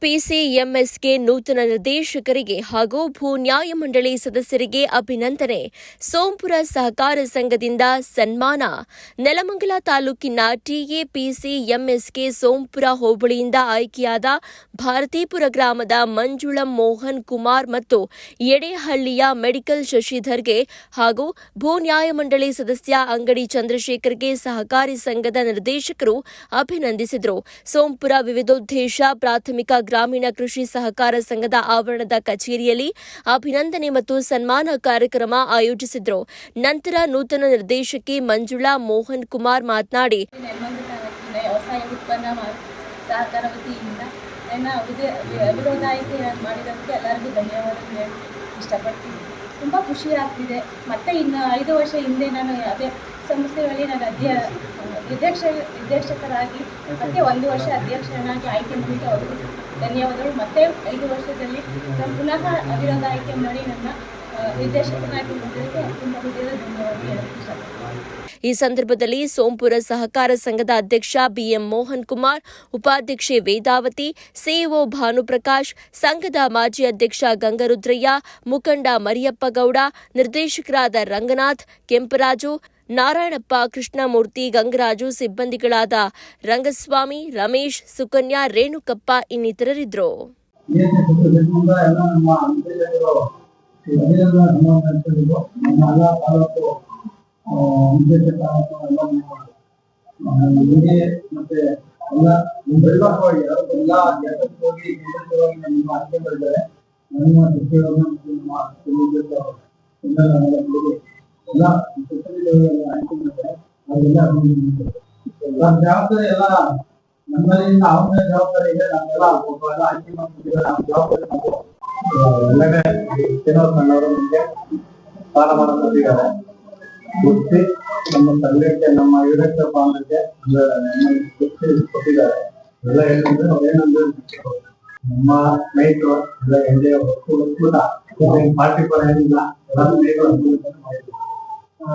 ಪಿಸಿಎಂಎಸ್ಗೆ ನೂತನ ನಿರ್ದೇಶಕರಿಗೆ ಹಾಗೂ ಭೂ ನ್ಯಾಯಮಂಡಳಿ ಸದಸ್ಯರಿಗೆ ಅಭಿನಂದನೆ. ಸೋಂಪುರ ಸಹಕಾರ ಸಂಘದಿಂದ ಸನ್ಮಾನ. ನೆಲಮಂಗಲ ತಾಲೂಕಿನ ಟಿಎಪಿಸಿಎಂಎಸ್ಗೆ ಸೋಂಪುರ ಹೋಬಳಿಯಿಂದ ಆಯ್ಕೆಯಾದ ಭಾರತೀಪುರ ಗ್ರಾಮದ ಮಂಜುಳಂ ಮೋಹನ್ ಕುಮಾರ್ ಮತ್ತು ಎಡೆಹಳ್ಳಿಯ ಮೆಡಿಕಲ್ ಶಶಿಧರ್ಗೆ ಹಾಗೂ ಭೂ ನ್ಯಾಯಮಂಡಳಿ ಸದಸ್ಯ ಅಂಗಡಿ ಚಂದ್ರಶೇಖರ್ಗೆ ಸಹಕಾರಿ ಸಂಘದ ನಿರ್ದೇಶಕರು ಅಭಿನಂದಿಸಿದರು. ಸೋಂಪುರ ವಿವಿಧೋದ್ದೇಶ ಪ್ರಾಥಮಿಕ ಗ್ರಾಮೀಣ ಕೃಷಿ ಸಹಕಾರ ಸಂಘದ ಆವರಣದ ಕಚೇರಿಯಲ್ಲಿ ಅಭಿನಂದನೆ ಮತ್ತು ಸನ್ಮಾನ ಕಾರ್ಯಕ್ರಮ ಆಯೋಜಿಸಿದ್ರು. ನಂತರ ನೂತನ ನಿರ್ದೇಶಕಿ ಮಂಜುಳಾ ಮೋಹನ್ ಕುಮಾರ್ ಮಾತನಾಡಿ. ವ್ಯವಸಾಯ ಎಲ್ಲರಿಗೂ ಧನ್ಯವಾದಗಳು ತುಂಬ ಖುಷಿ ಆಗ್ತಿದೆ. ಮತ್ತೆ ಇನ್ನು ಐದು ವರ್ಷ ಹಿಂದೆ ನಾನು ಅದೇ ಸಂಸ್ಥೆಯಲ್ಲಿ ನಾನು ಅಧ್ಯ ನಿರ್ದೇಶ ನಿರ್ದೇಶಕರಾಗಿ ಮತ್ತೆ ಒಂದು ವರ್ಷ ಅಧ್ಯಕ್ಷರನ್ನಾಗಿ ಆಯ್ಕೆ ಮಾಡಿದ್ದು ಅವರು. ಧನ್ಯವಾದಗಳು. ಮತ್ತೆ ಐದು ವರ್ಷದಲ್ಲಿ ಪುನಃ ಅವಿರೋಧ ಆಯ್ಕೆ ಮಾಡಿ ನನ್ನ ನಿರ್ದೇಶಕನಾಗಿ ಮಾಡಿದ್ದಕ್ಕೆ ತುಂಬ ಹೃದಯದ ಧನ್ಯವಾದ ಈ ಸಂದರ್ಭದಲ್ಲಿ ಸೋಂಪುರ ಸಹಕಾರ ಸಂಘದ ಅಧ್ಯಕ್ಷ ಬಿಎಂ ಮೋಹನ್ ಕುಮಾರ್, ಉಪಾಧ್ಯಕ್ಷೆ ವೇದಾವತಿ, ಸಿಇಒ ಭಾನುಪ್ರಕಾಶ್, ಸಂಘದ ಮಾಜಿ ಅಧ್ಯಕ್ಷ ಗಂಗರುದ್ರಯ್ಯ, ಮುಖಂಡ ಮರಿಯಪ್ಪಗೌಡ, ನಿರ್ದೇಶಕರಾದ ರಂಗನಾಥ್, ಕೆಂಪರಾಜು ನಾರಾಯಣಪ್ಪ ಕೃಷ್ಣಮೂರ್ತಿ ಗಂಗರಾಜು ಸಿಬ್ಬಂದಿಗಳಾದ ರಂಗಸ್ವಾಮಿ ರಮೇಶ್ ಸುಕನ್ಯಾ ರೇಣುಕಪ್ಪ ಇನ್ನಿತರರಿದ್ದರು. ಎಲ್ಲ ನಿಮ್ಮೆಲ್ಲ ಮಾಡಿದ್ದಾರೆ ನಮ್ಮಲ್ಲಿ ಮಾಡಿದ್ದಾರೆ ಜವಾಬ್ದಾರಿ ಎಲ್ಲ ನಮ್ಮಲ್ಲಿ ಅವನ ಜವಾಬ್ದಾರಿ ಇದೆ, ನಾವೆಲ್ಲ ಒಬ್ಬ ಆಯ್ಕೆ ಮಾಡ್ತಿದ್ದೀವಿ ನಮ್ಮ ಜವಾಬ್ದಾರಿ ನಾವು ಎಲ್ಲನೇ ಶ್ರೀನಿವಾಸಣ್ಣವರು ನಮಗೆ ಸಾಲ ಮಾಡಿಕೊಟ್ಟಿದ್ದಾರೆ ಗುರ್ತಿ ನಮ್ಮ ಸಂಘಕ್ಕೆ ನಮ್ಮ ಯುವಕ ಬಾಂಧವ್ಯಕ್ಕೆ ಗುರ್ತಿ ಕೊಟ್ಟಿದ್ದಾರೆ. ಎಲ್ಲ ಏನಂದ್ರೆ ಅವ್ರು ಏನಂದ್ರೆ ನಮ್ಮ ಸ್ನೇಹಿತರು, ಎಲ್ಲ ಎಣ್ಣೆ ಒಕ್ಕೂಟ ಕೂಡ ಪಾರ್ಟಿ ಪರ ಏನಿಲ್ಲ, ಎಲ್ಲ ಸ್ನೇಹಿತರು ಅನುಕೂಲ ಮಾಡಿದ್ರು ಆ,